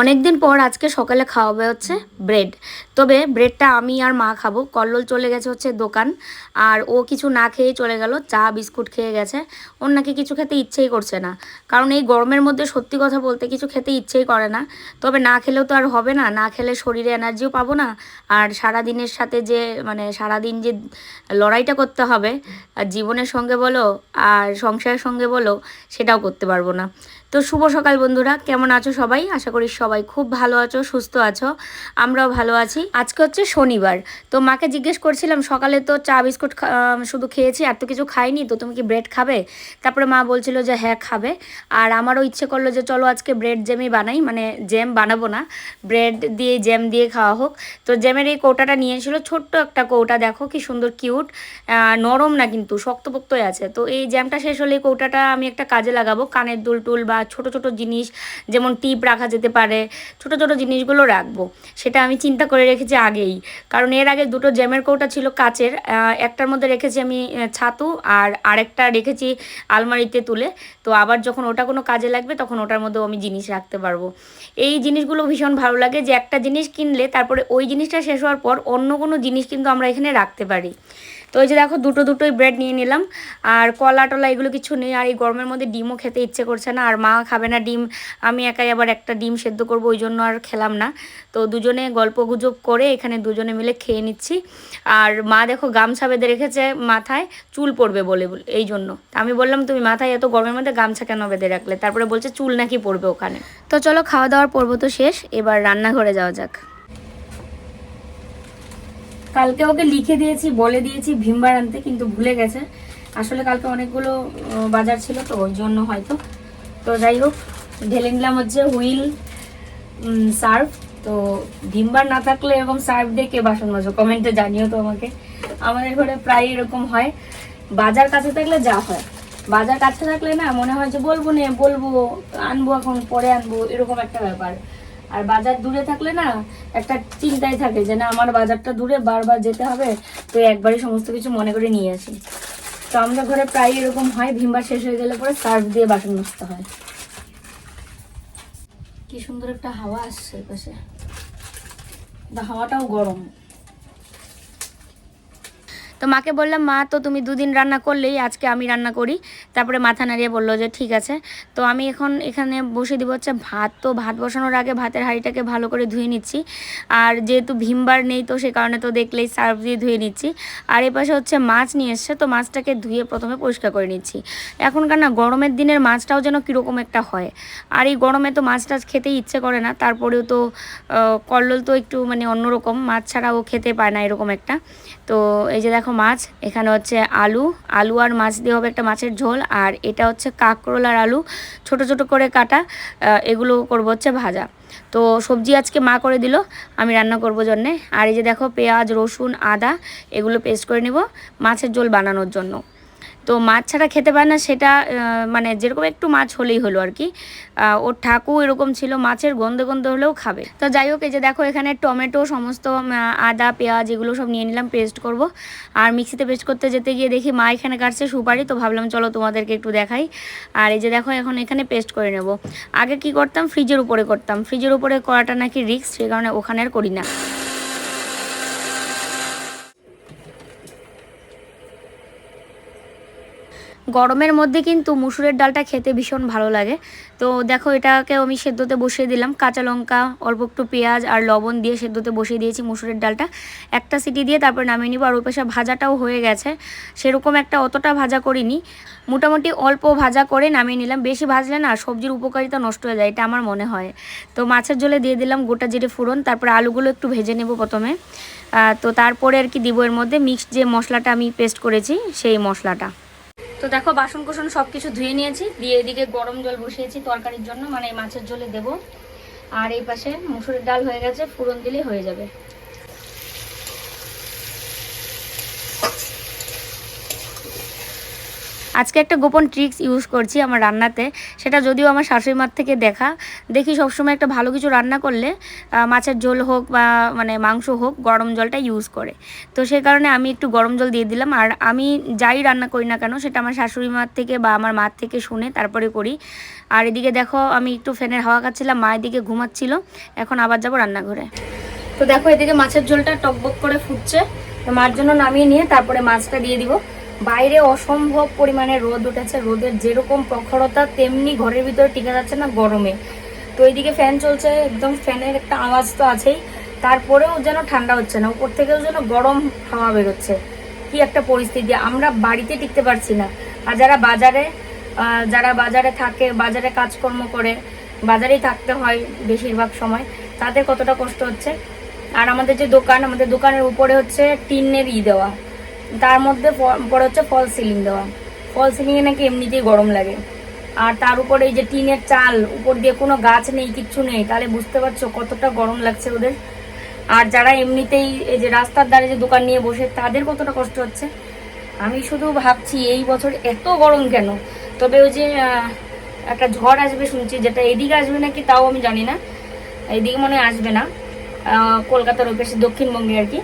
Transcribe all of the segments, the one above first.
অনেক দিন পর আজকে সকালে খাওয়াবে হচ্ছে ব্রেড। তবে ব্রেডটা আমি আর মা খাব। কল্লোল চলে গেছে হচ্ছে দোকান। আর ও কিছু না খেয়ে চলে গেল। চা, বিস্কুট খেয়ে গেছে। ওর নাকি কিছু খেতে ইচ্ছেই করছে না। কারণ এই গরমের মধ্যে সত্যি কথা বলতে কিছু খেতে ইচ্ছেই করে না। তবে না খেলেও তো আর হবে না। না খেলে শরীরে এনার্জিও পাবো না। আর সারা দিনের সাথে যে মানে সারাদিন যে লড়াইটা করতে হবে জীবনের সঙ্গে বলো, আর সংসারের সঙ্গে বলো, সেটাও করতে পারব না। তো শুভ সকাল বন্ধুরা, কেমন আছো সবাই? আশা করি সবাই খুব ভালো আছো, সুস্থ আছো, আমরাও ভালো আছি। আজকে হচ্ছে শনিবার, তো মাকে জিজ্ঞেস করছিলাম, সকালে তো চা, বিস্কুট শুধু খেয়েছি, আর তো কিছু খাইনি, তো তুমি কি ব্রেড খাবে? তারপরে মা বলছিল যে হ্যাঁ খাবে। আর আমারও ইচ্ছে করল যে চলো আজকে ব্রেড জ্যামই বানাই মানে জ্যাম বানাবো না, ব্রেড দিয়ে জ্যাম দিয়ে খাওয়া হোক। তো জ্যামের এই কৌটাটা নিয়ে নিয়েছিল, ছোট্ট একটা কৌটা, দেখো কি সুন্দর কিউট নরম না কিন্তু, শক্তপোক্তই আছে। তো এই জ্যামটা শেষ হলে কৌটাটা আমি একটা কাজে লাগাবো, কানের দুল টুল বা ছোট ছোট জিনিস, যেমন টিপ রাখা যেতে পারে, ছোট ছোট জিনিসগুলো রাখব। সেটা আমি চিন্তা করে রেখেছি আগেই। কারণ এর আগে দুটো জ্যামের কৌটা ছিল কাচের একটার মধ্যে রেখেছি আমি ছাতু আর আরেকটা রেখেছি আলমারিতে তুলে। তো আবার যখন ওটা কোনো কাজে লাগবে, তখন ওটার মধ্যেও আমি জিনিস রাখতে পারব। এই জিনিসগুলো ভীষণ ভালো লাগে যে একটা জিনিস কিনলে, তারপরে ওই জিনিসটা শেষ হওয়ার পর অন্য কোনো জিনিস কিন্তু আমরা এখানে রাখতে পারি। তো ওই যে দেখো দুটো দুটোই ব্রেড নিয়ে নিলাম। আর কলা টলা এগুলো কিছু নেই, আর এই গরমের মধ্যে ডিমও খেতে ইচ্ছে করছে না। আর মা খাবে না ডিম, আমি একাই আবার একটা ডিম সেদ্ধ করব, ওই জন্য আর খেলাম না। তো দুজনে গল্প গুজব করে এখানে দুজনে মিলে খেয়ে নিচ্ছি। আর মা দেখো গামছা বেঁধে রেখেছে মাথায়, চুল পড়বে বলে এই জন্য। আমি বললাম, তুমি মাথায় এত গরমের মধ্যে গামছা কেন বেঁধে রাখলে? তারপরে বলছে, চুল নাকি পড়বে ওখানে। তো চলো খাওয়া দাওয়ার পর্ব তো শেষ, এবার রান্নাঘরে যাওয়া যাক। কালকে ওকে লিখে দিয়েছি, বলে দিয়েছি, ভিমবার আনতে, কিন্তু ভুলে গেছে। আসলে কালকে অনেকগুলো বাজার ছিল তো, ওই জন্য হয়তো। তো যাই হোক, ঢেলে নিলাম হচ্ছে হুইল সার্ফ। তো ভিমবার না থাকলে এরকম সার্ফ দিয়ে কে বাসন মাজো? কমেন্টে জানিও তো আমাকে। আমাদের ঘরে প্রায় এরকম হয়। বাজার কাছে থাকলে যা হয়। বাজার কাছে থাকলে না, মনে হয় যে বলব নে, বলব, আনব এখন, পরে আনব, এরকম একটা ব্যাপার। আর বাজার দূরে থাকলে না একটা চিন্তাই থাকে যে না আমার বাজারটা দূরে বারবার যেতে হবে তো একবারই সমস্ত কিছু মনে করে নিয়ে আসি। তো আমাদের ঘরে প্রায় এরকম হয় ভিমবার শেষ হয়ে গেলে পরে সার্ফ দিয়ে বাসন মাজতে হয়। কি সুন্দর একটা হাওয়া আসছে পাশে। হাওয়াটাও গরম। তো মাকে বললাম মা তো তুমি দুদিন রান্না করলেই আজকে আমি রান্না করি। তারপরে মাথা নাড়িয়ে বলল যে, ঠিক আছে। তো আমি এখন এখানে বসে দিব হচ্ছে ভাত। তো ভাত বসানোর আগে ভাতের হাঁড়িটাকে ভালো করে ধুয়ে নিচ্ছি। আর যেহেতু ভীমবার নেই, তো সে কারণে তো দেখলেই সার্ফ দিয়ে ধুয়ে নিচ্ছি। আর এ পাশে হচ্ছে মাছ নিয়ে এসছে, তো মাছটাকে ধুয়ে প্রথমে পরিষ্কার করে নিচ্ছি। এখনকার না গরমের দিনের মাছটাও যেন কীরকম একটা হয়। আর এই গরমে তো মাছ টাছ খেতেই ইচ্ছে করে না, তারপরেও তো কল্লোল তো একটু মানে অন্যরকম। মাছ ছাড়া ও খেতে পায় না এরকম একটা। তো এই যে দেখো মাছ, এখানে হচ্ছে আলু। আলু আর মাছ দিয়ে হবে একটা মাছের ঝোল, আর এটা হচ্ছে কাঁকরোল আর আলু। ছোট ছোট করে কাটা এগুলো করব হচ্ছে ভাজা। তো সবজি আজকে মা করে দিল, আমি রান্না করব জন্যে। আর এই যে দেখো পেঁয়াজ, রসুন, আদা, এগুলো পেস্ট করে নেব মাছের ঝোল বানানোর জন্য। তো মাছ ছাড়া খেতে পারে না, সেটা মানে যেরকম একটু মাছ হলেই হলো আর কি। ওর ঠাকু এরকম ছিল, মাছের গন্ধে গন্ধে হলেও খাবে। তো যাই হোক, এই যে দেখো এখানে টমেটো, সমস্ত আদা, পেঁয়াজ এগুলো সব নিয়ে নিলাম, পেস্ট করব। আর মিক্সিতে পেস্ট করতে যেতে গিয়ে দেখি মা এখানে কাটছে সুপারি, তো ভাবলাম চলো তোমাদেরকে একটু দেখাই। আর এই যে দেখো এখন এখানে পেস্ট করে নেব। আগে কি করতাম? ফ্রিজের উপরে করতাম। ফ্রিজের উপরে করাটা নাকি রিস্ক, সে কারণে ওখানে আর করি না। গরমের মধ্যে কিন্তু মুসুরের ডালটা খেতে ভীষণ ভালো লাগে। তো দেখো এটাকে আমি সেদ্ধতে বসিয়ে দিলাম। কাঁচা লঙ্কা, অল্প একটু পেঁয়াজ আর লবণ দিয়ে সেদ্ধতে বসিয়ে দিয়েছি মুসুরের ডালটা। একটা সিটি দিয়ে তারপর নামিয়ে নিব। আর ওই পাশে ভাজাটাও হয়ে গেছে। সেরকম একটা অতটা ভাজা করিনি। মোটামুটি অল্প ভাজা করে নামিয়ে নিলাম। বেশি ভাজলে না সবজির উপকারিতা নষ্ট হয়ে যায়, এটা আমার মনে হয়। তো মাছের ঝোলে দিয়ে দিলাম গোটা জিরে ফোড়ন। তারপর আলুগুলো একটু ভেজে নেব প্রথমে। তো তারপরে আর কি দিব এর মধ্যে। মিক্সড যে মশলাটা আমি পেস্ট করেছি, সেই মশলাটা। তো দেখো বাসন কোসন সব কিছু ধুয়ে নিয়েছি। দিয়ে এদিকে গরম জল বসিয়েছি তরকারির জন্য মানে মাছের জলে দেব। আর এই পাশে মুসুরের ডাল হয়ে গেছে ফুরন দিলে হয়ে যাবে। আজকে একটা গোপন ট্রিক্স ইউজ করছি আমার রান্নাতে। সেটা যদিও আমার শাশুড়ি মার থেকে দেখা। দেখি সবসময় একটা ভালো কিছু রান্না করলে মাছের ঝোল হোক বা মানে মাংস হোক, গরম জলটা ইউজ করে। তো সেই কারণে আমি একটু গরম জল দিয়ে দিলাম। আর আমি যাই রান্না করি না কেন, সেটা আমার শাশুড়ি মার থেকে বা আমার মার থেকে শুনে তারপরে করি। আর এদিকে দেখো, আমি একটু ফ্যানের হাওয়া খাচ্ছিলাম, মা এদিকে ঘুমাচ্ছিল। এখন আবার যাব রান্নাঘরে। তো দেখো, এদিকে মাছের ঝোলটা টকবক করে ফুটছে। তো মার জন্য নামিয়ে নিয়ে তারপরে মাছটা দিয়ে দিব। বাইরে অসম্ভব পরিমাণে রোদ উঠেছে। রোদের যেরকম প্রখরতা, তেমনি ঘরের ভিতরে টিকে যাচ্ছে না গরমে। তো এইদিকে ফ্যান চলছে, একদম ফ্যানের একটা আওয়াজ তো আছেই। তারপরেও যেন ঠান্ডা হচ্ছে না, উপর থেকেও যেন গরম হাওয়া বেরোচ্ছে। কি একটা পরিস্থিতি, আমরা বাড়িতে টিকতে পারছি না। আর যারা বাজারে যারা বাজারে থাকে, বাজারে কাজকর্ম করে, বাজারেই থাকতে হয় বেশিরভাগ সময়, তাদের কতটা কষ্ট হচ্ছে? আর আমাদের যে দোকান, আমাদের দোকানের উপরে হচ্ছে টিনের ই দেওয়া। তার মধ্যে পরে হচ্ছে ফল সিলিং দেওয়া। ফল সিলিংয়ে নাকি এমনিতেই গরম লাগে। আর তার উপরে এই যে টিনের চাল, উপর দিয়ে কোনো গাছ নেই, কিচ্ছু নেই, তাহলে বুঝতে পারছ কতটা গরম লাগছে ওদের। আর যারা এমনিতেই এই যে রাস্তার ধারে যে দোকান নিয়ে বসে, তাদের কতটা কষ্ট হচ্ছে? আমি শুধু ভাবছি এই বছর এত গরম কেন? তবে ওই যে একটা ঝড় আসবে শুনছি, যেটা এদিকে আসবে নাকি তাও আমি জানি না। এদিকে মনে আসবে না। কলকাতার ওই পাশে দক্ষিণবঙ্গে আর কি।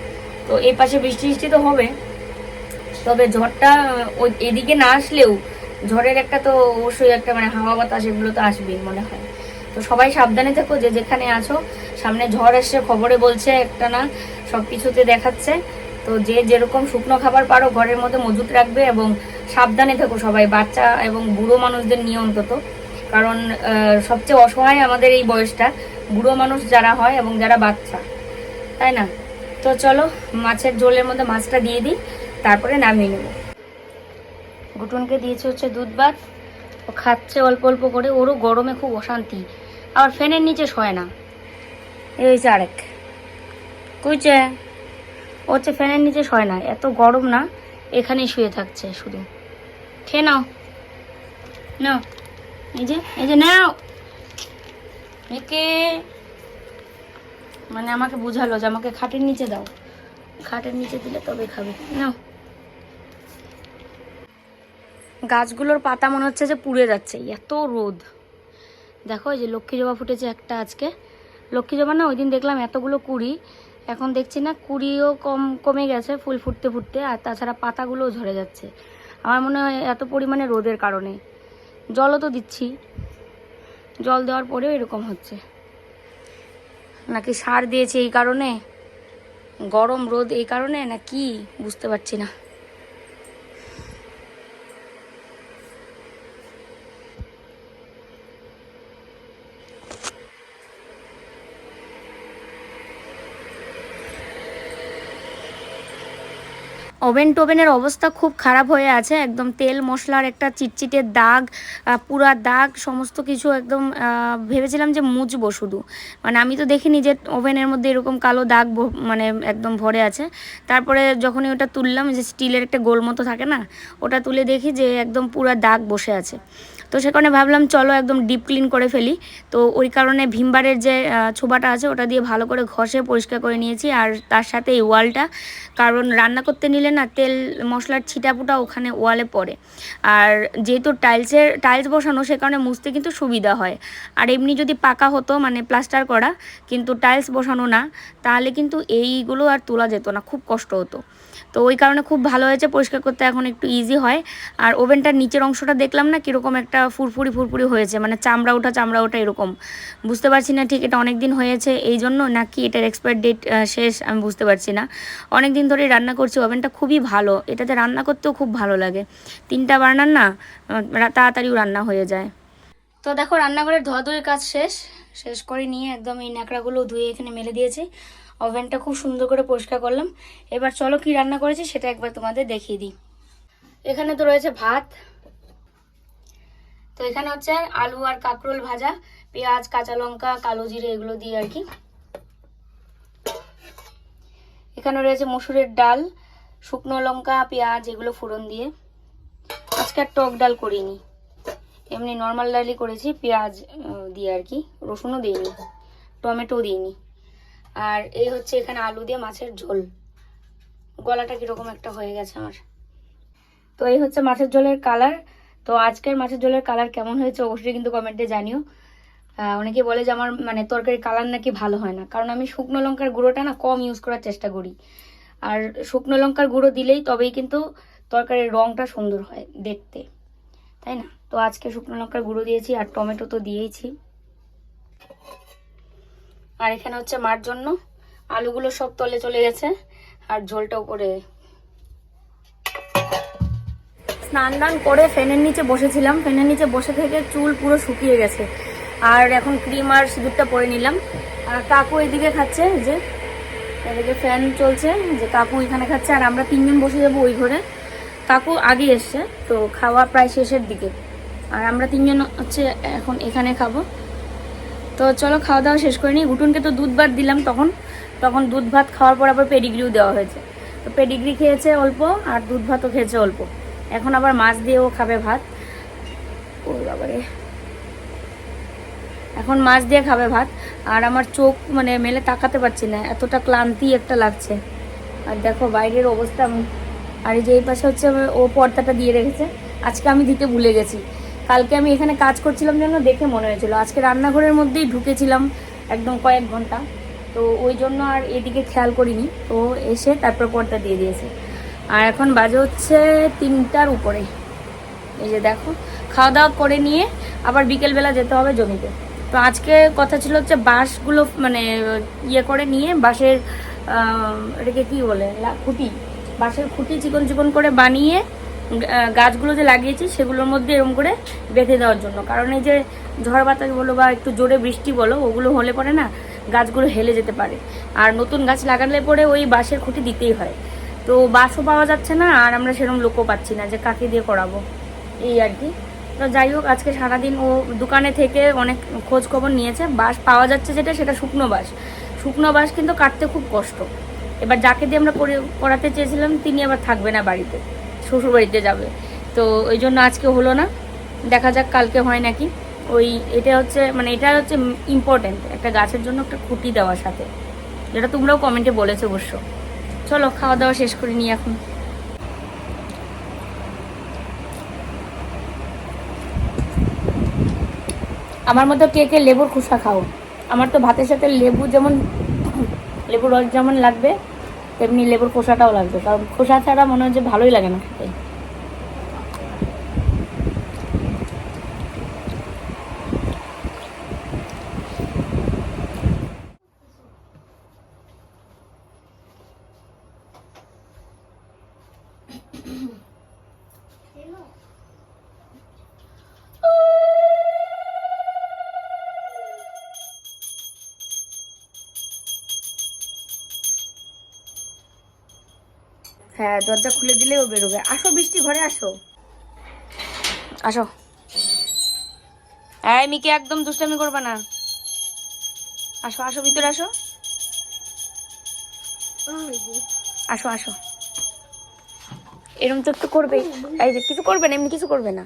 তো এই পাশে বৃষ্টি বৃষ্টি তো হবে। তবে ঝড়টা ওই এদিকে না আসলেও ঝড়ের একটা তো অবশ্যই একটা মানে হাওয়া বাতাস এগুলো তো আসবেই মনে হয়। তো সবাই সাবধানে থেকো, যে যেখানে আছো, সামনে ঝড় এসে খবরে বলছে একটা না সব কিছুতে দেখাচ্ছে। তো যে যেরকম শুকনো খাবার পারো, ঘরের মধ্যে মজুত রাখবে এবং সাবধানে থেকো সবাই, বাচ্চা এবং বুড়ো মানুষদের নিয়ে অন্তত। কারণ সবচেয়ে অসহায় আমাদের এই বয়সটা, বুড়ো মানুষ যারা হয় এবং যারা বাচ্চা। তাই না? তো চলো, মাছের ঝোলের মধ্যে মাছটা দিয়ে দিই। তারপরে নামিয়ে নেব। গুটুনকে দিয়েছে হচ্ছে দুধ ভাত ও খাচ্ছে অল্প অল্প করে। ওরও গরমে খুব অশান্তি। আবার ফ্যানের নিচে শোয় না। এই হয়েছে আরেক। কুইছে, ও হচ্ছে ফ্যানের নিচে শোয় না। এত গরম না, এখানেই শুয়ে থাকছে শুধু। খেয়ে নাও। নাও। এই যে এই যে নাও। একে। মানে আমাকে বুঝালো যে আমাকে খাটের নিচে দাও। খাটের নিচে দিলে তবে খাবে। নাও। গাছগুলোর পাতা মনে হচ্ছে যে পুড়ে যাচ্ছে, এত রোদ। দেখো এই যে লক্ষ্মী জবা ফুটেছে একটা আজকে। লক্ষ্মী জবা না ওই দিন দেখলাম এতগুলো কুড়ি, এখন দেখছি না কুড়িও কম, কমে গেছে ফুল ফুটতে ফুটতে, আর তাছাড়া পাতাগুলোও ঝরে যাচ্ছে। আমার মনে হয় এত পরিমাণে রোদের কারণে। জলও তো দিচ্ছি। জল দেওয়ার পরেও এরকম হচ্ছে। নাকি সার দিয়েছে এই কারণে? গরম রোদ এই কারণে, না কি? বুঝতে পারছি না। ওভেন টোভেনের অবস্থা খুব খারাপ হয়ে আছে। একদম তেল মশলার একটা চিটচিটে দাগ পুরা দাগ, সমস্ত কিছু একদম ভেবেছিলাম যে মুচবো শুধু। মানে আমি তো দেখিনি যে ওভেনের মধ্যে এরকম কালো দাগ মানে একদম ভরে আছে। তারপরে যখনই ওটা তুললাম, যে স্টিলের একটা গোল মতো থাকে না, ওটা তুলে দেখি যে একদম পুরা দাগ বসে আছে। তো সে কারণে ভাবলাম, চলো একদম ডিপ ক্লিন করে ফেলি। তো ওই কারণে ভিমবারের যে ছোবাটা আছে, ওটা দিয়ে ভালো করে ঘষে পরিষ্কার করে নিয়েছি। আর তার সাথে এই ওয়ালটা, কারণ রান্না করতে নিলে না তেল, মশলার ছিটাপুটা ওখানে ওয়ালে পড়ে। আর যেহেতু টাইলসের টাইলস বসানো, সে কারণে মুছতে কিন্তু সুবিধা হয়। আর এমনি যদি পাকা হতো মানে প্লাস্টার করা, কিন্তু টাইলস বসানো না, তাহলে কিন্তু এইগুলো আর তোলা যেত না, খুব কষ্ট হতো। তো ওই কারণে খুব ভালো হয়েছে, পরিষ্কার করতে এখন একটু ইজি হয়। আর ওভেনটার নিচের অংশটা দেখলাম না, কীরকম একটা ফুরফুরি ফুরফুরি হয়েছে মানে চামড়া ওঠা চামড়া ওঠা এরকম। বুঝতে পারছি না ঠিক এটা অনেক দিন হয়েছে, এই জন্য নাকি এটার এক্সপায়ার ডেট শেষ, আমি বুঝতে পারছি না। অনেক দিন ধরে রান্না করছি, ওভেনটা খুবই ভালো, এটাতে রান্না করতেও খুব ভালো লাগে। তিনটা বার্নার না তাড়াতাড়িও রান্না হয়ে যায়। তো দেখো, রান্নাঘরের ধোয়াধুয়ির কাজ শেষ শেষ করে নিয়ে একদম এই ন্যাকড়াগুলো ধুয়ে এখানে মেলে দিয়েছি। ওভেনটা খুব সুন্দর করে পরিষ্কার করলাম। এবার চলো কি রান্না করেছি সেটা একবার তোমাদের দেখিয়ে দিই। এখানে তো রয়েছে ভাত। তো এখানে হচ্ছে আলু আর কাঁকরোল ভাজা, পেঁয়াজ, কাঁচা লঙ্কা, কালো জিরে এগুলো দিয়ে আর কি। এখানে রয়েছে মসুরের ডাল, শুকনো লঙ্কা, পেঁয়াজ এগুলো ফোড়ন দিয়ে। আজকে আর টক ডাল করিনি। এমনি নর্মাল ডালই করেছি, পেঁয়াজ দিয়ে আর কি। রসুনও দিইনি, টমেটো দিইনি। আর এই হচ্ছে এখানে আলু দিয়ে মাছের ঝোল। গলাটা কীরকম একটা হয়ে গেছে আমার। তো এই হচ্ছে মাছের ঝোলের কালার তো আজকের মাছের ঝোলের কালার কেমন হয়েছে অবশ্যই কিন্তু কমেন্টে জানিও। অনেকে বলে যে আমার মানে তরকারি কালার নাকি ভালো হয় না। কারণ আমি শুকনো লঙ্কার গুঁড়োটা না কম ইউজ করার চেষ্টা করি। আর শুকনো লঙ্কার গুঁড়ো দিলেই তবেই কিন্তু তরকারির রঙটা সুন্দর হয় দেখতে। তাই না? তো আজকে শুকনো লঙ্কার গুঁড়ো দিয়েছি আর টমেটো তো দিয়েইছি। আর এখানে হচ্ছে মার জন্য। আলুগুলো সব তলে চলে গেছে। আর ঝোলটা উপরে। স্নান টান করে ফ্যানের নিচে বসেছিলাম। ফ্যানের নিচে বসে থেকে চুল পুরো শুকিয়ে গেছে। আর এখন ক্রিম আর সিঁদুরটা পরে নিলাম। আর কাকু এদিকে খাচ্ছে যে। এদিকে ফ্যান চলছে, যে কাকু এখানে খাচ্ছে। আর আমরা তিনজন বসে যাব ওই ঘরে। কাকু আগে এসছে, তো খাওয়া প্রায় শেষের দিকে। আর আমরা তিনজন হচ্ছে এখন এখানে খাব। তো চলো খাওয়া দাওয়া শেষ করে নিই। গুটুনকে তো দুধ ভাত দিলাম তখন। তখন দুধ ভাত খাওয়ার পর আবার পেডিগ্রিও দেওয়া হয়েছে। তো পেডিগ্রি খেয়েছে অল্প আর দুধ ভাতও খেয়েছে অল্প। এখন আবার মাছ দিয়েও খাবে ভাত। এখন মাছ দিয়ে খাবে ভাত। আর আমার চোখ মানে মেলে তাকাতে পারছি না। এতটা ক্লান্তি একটা লাগছে। আর দেখো বাইরের অবস্থা। আর যে এই পাশে হচ্ছে ও পর্দাটা দিয়ে রেখেছে। আজকে আমি দিতে ভুলে গেছি। কালকে আমি এখানে কাজ করছিলাম জন্য দেখে মনে হয়েছিল। আজকে রান্নাঘরের মধ্যেই ঢুকেছিলাম একদম কয়েক ঘণ্টা। তো ওই জন্য আর এদিকে খেয়াল করিনি। তো এসে তারপর পর্দা দিয়ে দিয়েছে। আর এখন বাজে হচ্ছে তিনটার উপরে। এই যে দেখো, খাওয়া দাওয়া করে নিয়ে আবার বিকেলবেলা যেতে হবে জমিতে। তো আজকে কথা ছিল হচ্ছে বাঁশগুলো মানে ইয়ে করে নিয়ে বাঁশের এটাকে কি বলে? খুঁটি। বাঁশের খুঁটি চিকন চিকন করে বানিয়ে গাছগুলো যে লাগিয়েছি সেগুলোর মধ্যে এরকম করে বেঁধে দেওয়ার জন্য। কারণ এই যে ঝড় বাতাস বলো বা একটু জোরে বৃষ্টি বলো, ওগুলো হলে পরে না গাছগুলো হেলে যেতে পারে। আর নতুন গাছ লাগালে পরে ওই বাঁশের খুঁটি দিতেই হয়। তো বাঁশও পাওয়া যাচ্ছে না, আর আমরা সেরকম লোকও পাচ্ছি না যে কাকে দিয়ে করাবো। এই আর কি। তো যাই হোক, আজকে সারাদিন ও দোকানে থেকে অনেক খোঁজ খবর নিয়েছে। বাঁশ পাওয়া যাচ্ছে যেটা, সেটা শুকনো বাঁশ। শুকনো বাঁশ কিন্তু কাটতে খুব কষ্ট। এবার যাকে দিয়ে আমরা করে, করাতে চেয়েছিলাম, তিনি আবার থাকবে না বাড়িতে। শ্বশুর বাড়িতে যাবে। তো ওই জন্য আজকে হলো না। দেখা যাক কালকে হয় নাকি। ওই এটা হচ্ছে মানে এটা হচ্ছে ইম্পর্টেন্ট একটা গাছের জন্য একটা খুঁটি দেওয়ার সাথে। যেটা তোমরাও কমেন্টে বলেছ অবশ্য। চলো খাওয়া দাওয়া শেষ করে নিই এখন। আমার মতো কে কে লেবুর খোসা খাও? আমার তো ভাতের সাথে লেবু যেমন, লেবুর রস যেমন লাগবে, তেমনি লেবুর খোসাটাও লাগবে। কারণ খোসা ছাড়া মনে হয় যে ভালোই লাগে না খেতে হ্যাঁ দরজা খুলে দিলেও বেরোবে। আসো, বৃষ্টি, ঘরে আসো। আসো। এই মিকে, একদম দুষ্টামি করবে না। আসো আসো, ভিতরে আসো। আসো আসো। এরকম তো একটু করবে এই যে, কিছু করবে না, এমনি কিছু করবে না।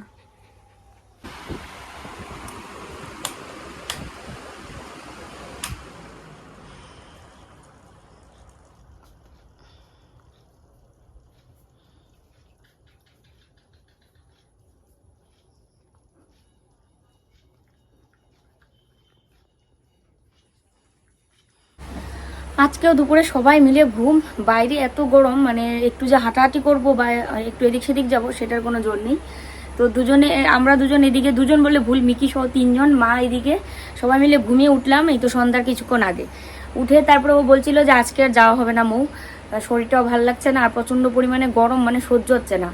আজকেও দুপুরে সবাই মিলে ঘুম, বাইরে এত গরম মানে একটু যে হাঁটাহাঁটি করব বা একটু এদিক সেদিক যাব, সেটার কোনো জোর নেই। তো দুজনে আমরা দুজন এদিকে, দুজন বলে ভুল, মিকি সহ তিনজন, মা এদিকে, সবাই মিলে ঘুমিয়ে উঠলাম, এই তো সন্ধ্যার কিছুক্ষণ আগে। উঠে তারপরে ও বলছিল যে, আজকে আর যাওয়া হবে না মৌ শরীরটাও ভালো লাগছে না, আর প্রচণ্ড পরিমাণে গরম মানে সহ্য হচ্ছে না।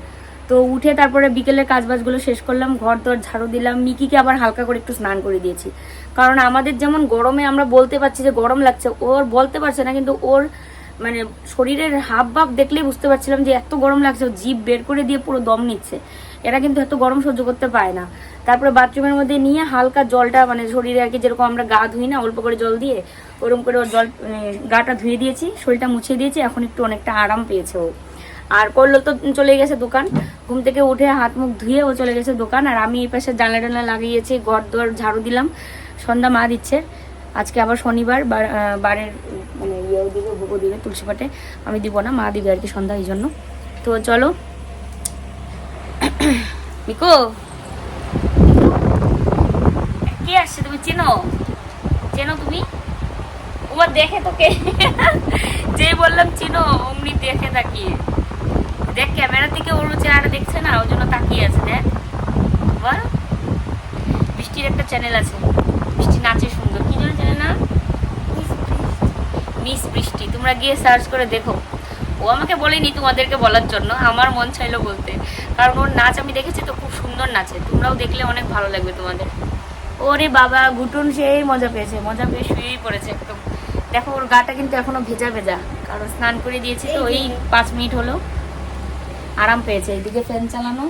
তো উঠে তারপরে বিকেলের কাজবাজগুলো শেষ করলাম, ঘর দর ঝাড়ু দিলাম, মিকিকে আবার হালকা করে একটু স্নান করে দিয়েছি। কারণ আমাদের যেমন গরমে আমরা বলতে পারছি যে গরম লাগছে ওর বলতে পারছে না, কিন্তু ওর মানে শরীরের হাব ভাব দেখলেই বুঝতে পারছিলাম যে এত গরম লাগছে জিভ বের করে দিয়ে পুরো দম নিচ্ছে। এরা কিন্তু এত গরম সহ্য করতে পারে না। তারপরে বাথরুমের মধ্যে নিয়ে হালকা জলটা মানে শরীরে আর কি যেরকম আমরা গা ধুই না, অল্প করে জল দিয়ে, ওরকম করে ওর জল মানে গাটা ধুয়ে দিয়েছি, শরীরটা মুছিয়ে দিয়েছি, এখন একটু অনেকটা আরাম পেয়েছে ও। আর করল তো চলে গেছে দোকান। ঘুম থেকে উঠে হাত মুখ ধুয়ে ও চলে গেছে দোকান। আর আমি এই পাশে জানলা টানলা লাগিয়েছি, ঘর দর ঝাড়ু দিলাম। সন্ধ্যা মা দিচ্ছে। আজকে আবার শনিবার, বার- বারের মানে ইয়েও দিবে, ভোগও দিবে তুলসী পাটে। আমি দিব না, মা দিবে আর কি সন্ধ্যা এই জন্য। তো চলো। মিকো? কে আসছে তুমি? চেনো? চেনো তুমি? ওবার দেখে তোকে। যে বললাম, চিনো, অমনি দেখে তাকিয়ে। দেখ ক্যামেরার দিকে ওর চেহারা দেখছে না ওই জন্য তাকিয়ে আছে দেখ। বল। বৃষ্টির একটা চ্যানেল আছে। বৃষ্টি নাচে সুন্দর। কি জন্য চ্যানেল না? মিস বৃষ্টি। তোমরা গিয়ে সার্চ করে দেখো। ও আমাকে বলেনি তোমাদেরকে বলার জন্য আমার মন চাইলো বলতে। কারণ ওর নাচ আমি দেখেছি তো খুব সুন্দর নাচে। তোমরাও দেখলে অনেক ভালো লাগবে তোমাদের। ওরে বাবা গুটুন সেই মজা পেয়েছে মজা পেয়ে শুয়েই পড়েছে একদম। দেখো ওর গাটা কিন্তু এখনও ভেজা ভেজা। কারণ স্নান করে দিয়েছি তো ওই পাঁচ মিনিট হলো। আরাম পেয়েছে এদিকে ফ্যান চালানো।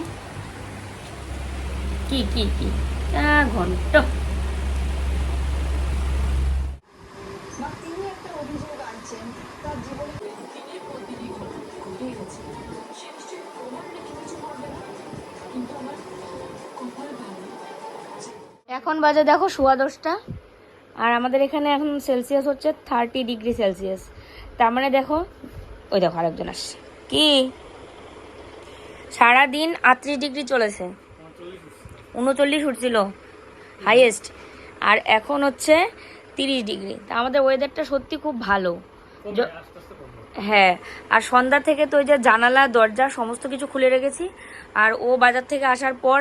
কি কি কি? ঘণ্টা। এখন বাজে দেখো সোয়া দশটা, আর আমাদের এখানে এখন সেলসিয়াস হচ্ছে থার্টি ডিগ্রি সেলসিয়াস। তার মানে দেখো, ওই দেখো আরেকজন আসছে। কি? সারাদিন আটত্রিশ ডিগ্রি চলেছে। উনচল্লিশ উঠছিল হাইয়েস্ট আর এখন হচ্ছে তিরিশ ডিগ্রি। তা আমাদের ওয়েদারটা সত্যি খুব ভালো। হ্যাঁ আর সন্ধ্যা থেকে তো ওই যে জানালা দরজা সমস্ত কিছু খুলে রেখেছি। আর ও বাজার থেকে আসার পর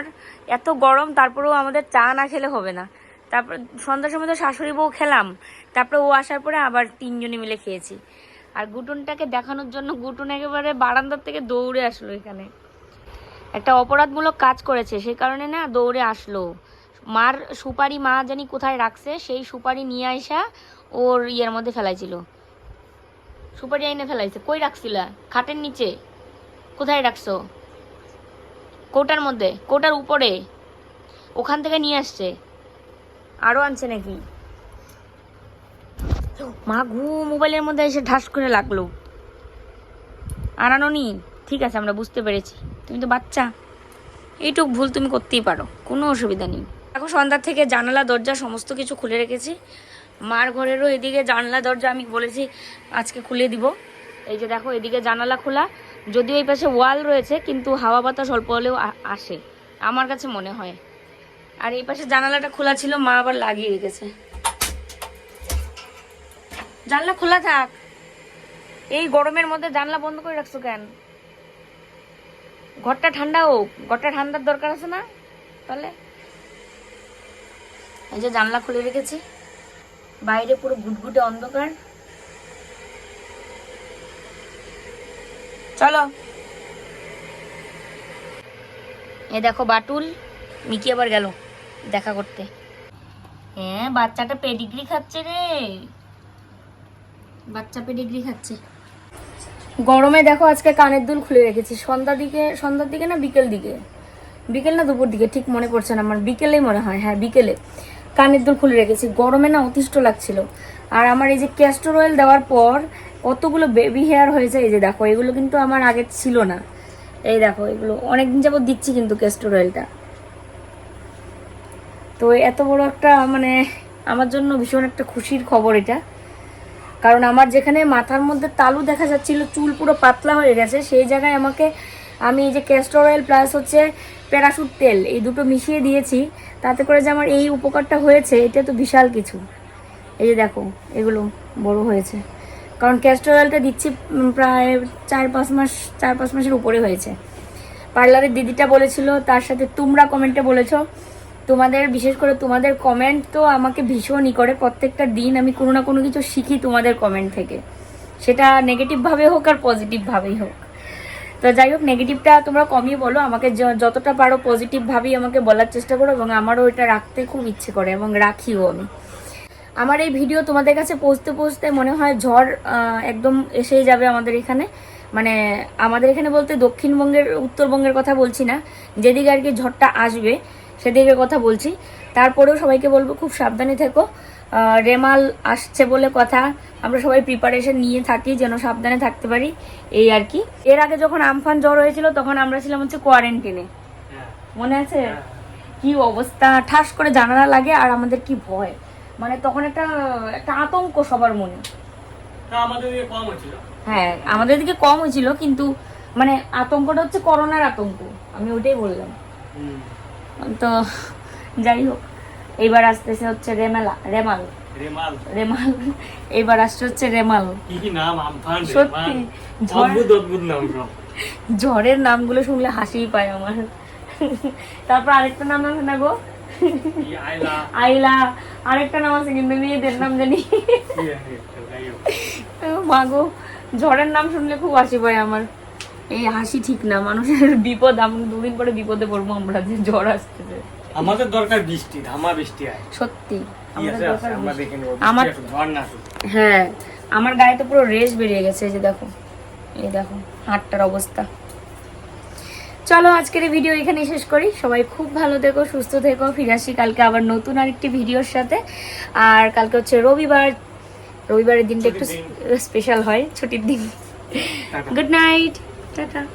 এত গরম তারপরেও আমাদের চা না খেলে হবে না। তারপর সন্ধ্যার সময় তো শাশুড়ি বউ খেলাম। তারপরে ও আসার পরে আবার তিনজনে মিলে খেয়েছি। আর গুটুনটাকে দেখানোর জন্য গুটুন একেবারে বারান্দার থেকে দৌড়ে আসলো এখানে। একটা অপরাধমূলক কাজ করেছে, সেই কারণে না দৌড়ে আসলো। মার সুপারি মা জানি কোথায় রাখছে, সেই সুপারি নিয়ে আসা ওর ইয়ের মধ্যে ফেলাইছিল। সুপারি আইনে ফেলাইছে। কই রাখছিল? খাটের নিচে। কোথায় রাখছো? কোটার মধ্যে, কোটার উপরে। ওখান থেকে নিয়ে আসছে। আরও আনছে নাকি? মা ঘু মোবাইলের মধ্যে এসে ঠাস করে লাগল। আনানো নি ঠিক আছে, আমরা বুঝতে পেরেছি। তুমি তো বাচ্চা। এইটুক ভুল তুমি করতেই পারো, কোনো অসুবিধা নেই। এখন সন্ধ্যার থেকে জানালা, দরজা, সমস্ত কিছু খুলে রেখেছি। মার ঘরেরও এদিকে জানলা, দরজা আমি বলেছি, আজকে খুলে দিব। এই যে দেখো, এদিকে জানালা খোলা। যদিও এই পাশে ওয়াল রয়েছে, কিন্তু হাওয়া বাতাস অল্প হলেও আসে, আমার কাছে মনে হয়। আর এই পাশে জানালাটা খোলা ছিল, মা আবার লাগিয়ে রেখেছে। জানলা খোলা থাক। এই গরমের মধ্যে জানলা বন্ধ করে রাখছো কেন? ঘরটা ঠান্ডা হোক, ঘরটা ঠান্ডার দরকার আছে না? তাহলে? এই যে জানলা খুলে রেখেছি। বাইরে পুরো ঘুটঘুটে অন্ধকার। চলো। এ দেখো বাটুল, মিকি আবার গেল দেখা করতে। হ্যাঁ বাচ্চাটা পেডিগ্রি খাচ্ছে রে। বাচ্চা পেডিগ্রি খাচ্ছে। গরমে দেখো আজকে কানের দুল খুলে রেখেছি। সন্ধ্যা দিকে, সন্ধ্যার দিকে না বিকেল দিকে? বিকেল না দুপুর দিকে? ঠিক মনে পড়ছে না আমার। বিকেলেই মনে হয়। হ্যাঁ বিকেলে কানের দুল খুলে রেখেছি। গরমে না অতিষ্ঠ লাগছিল। আর আমার এই যে ক্যাস্টর অয়েল দেওয়ার পর কতগুলো বেবি হেয়ার হয়েছে, এই যে দেখো, এগুলো কিন্তু আমার আগে ছিল না। এই দেখো, এগুলো অনেকদিন যাবত দিচ্ছি কিন্তু ক্যাস্টর অয়েলটা তো এত বড় একটা মানে আমার জন্য ভীষণ একটা খুশির খবর এটা। কারণ আমার যেখানে মাথার মধ্যে তালু দেখা যাচ্ছিল, চুল পুরো পাতলা হয়ে গেছে, সেই জায়গায় আমাকে, আমি এই যে ক্যাস্টর অয়েল প্লাস হচ্ছে প্যারাশুট তেল, এই দুটো মিশিয়ে দিয়েছি, তাতে করে যে আমার এই উপকারটা হয়েছে, এটা তো বিশাল কিছু। এই যে দেখো, এগুলো বড় হয়েছে। কারণ ক্যাস্টর অয়েলটা দিচ্ছি প্রায় চার পাঁচ মাস, চার পাঁচ মাসের উপরে হয়েছে। পার্লারের দিদিটা বলেছিল, তার সাথে তোমরা কমেন্টে বলেছ। তোমাদের, বিশেষ করে তোমাদের কমেন্ট তো আমাকে ভীষণই করে। প্রত্যেকটা দিন আমি কোনো না কোনো কিছু শিখি তোমাদের কমেন্ট থেকে। সেটা নেগেটিভভাবে হোক আর পজিটিভভাবেই হোক। তো যাই হোক নেগেটিভটা তোমরা কমই বলো। আমাকে যতটা পারো পজিটিভভাবেই আমাকে বলার চেষ্টা করো এবং আমারও এটা রাখতে খুব ইচ্ছে করে এবং রাখিও আমি। আমার এই ভিডিও তোমাদের কাছে পৌঁছতে পৌঁছতে মনে হয় ঝড় একদম এসেই যাবে আমাদের এখানে। মানে আমাদের এখানে বলতে দক্ষিণবঙ্গের, উত্তরবঙ্গের কথা বলছি না। যেদিকে আর কি ঝড়টা আসবে সেদিকের কথা বলছি। তারপরেও সবাইকে বলব খুব সাবধানে থেকো। রেমাল আসছে বলে কথা। আমরা সবাই প্রিপারেশন নিয়ে থাকি যেন সাবধানে থাকতে পারি। এই আর কি। এর আগে যখন আমফান জ্বর হয়েছিল তখন আমরা ছিলাম হচ্ছে কোয়ারেন্টিনে মনে আছে? কি অবস্থা? ঠাস করে জানালা লাগে আর আমাদের কি ভয়। মানে তখন একটা একটা আতঙ্ক সবার মনে। হ্যাঁ আমাদের দিকে কম হয়েছিল কিন্তু মানে আতঙ্কটা হচ্ছে করোনার আতঙ্ক। আমি ওটাই বললাম। তো যাই হোক এইবার আসতেছে হচ্ছে রেমালা রেমাল। রেমাল। এইবার আসছে হচ্ছে রেমাল। কি কি নাম? আমফান সত্যি, ঝড়ের নামগুলো শুনলে হাসিই পায় আমার। তারপর আরেকটা নাম আছে না গো? আইলা আরেকটা নাম আছে কিন্তু মেয়েদের নাম জানি। মা গো ঝড়ের নাম শুনলে খুব হাসি পায় আমার। এই হাসি ঠিক না মানুষের বিপদ আমি দুদিন পরে বিপদে পড়ব আমরা যে ঝড় আসতেছে। আমাদের দরকার বৃষ্টি ধামা বৃষ্টি আয়। সত্যি আমরা হ্যাঁ আমার গায়ে তো পুরো রেস বেরিয়ে গেছে যে দেখো। এই দেখো হাটটার অবস্থা। চলো আজকের ভিডিও এখানেই শেষ করি। সবাই খুব ভালো থেকো সুস্থ থেকো ফিরে আসি কালকে আবার নতুন আরেকটি ভিডিওর সাথে। আর কালকে হচ্ছে রবিবার। রবিবারের দিনটা একটু স্পেশাল হয় ছুটির দিন। Good night. 渣渣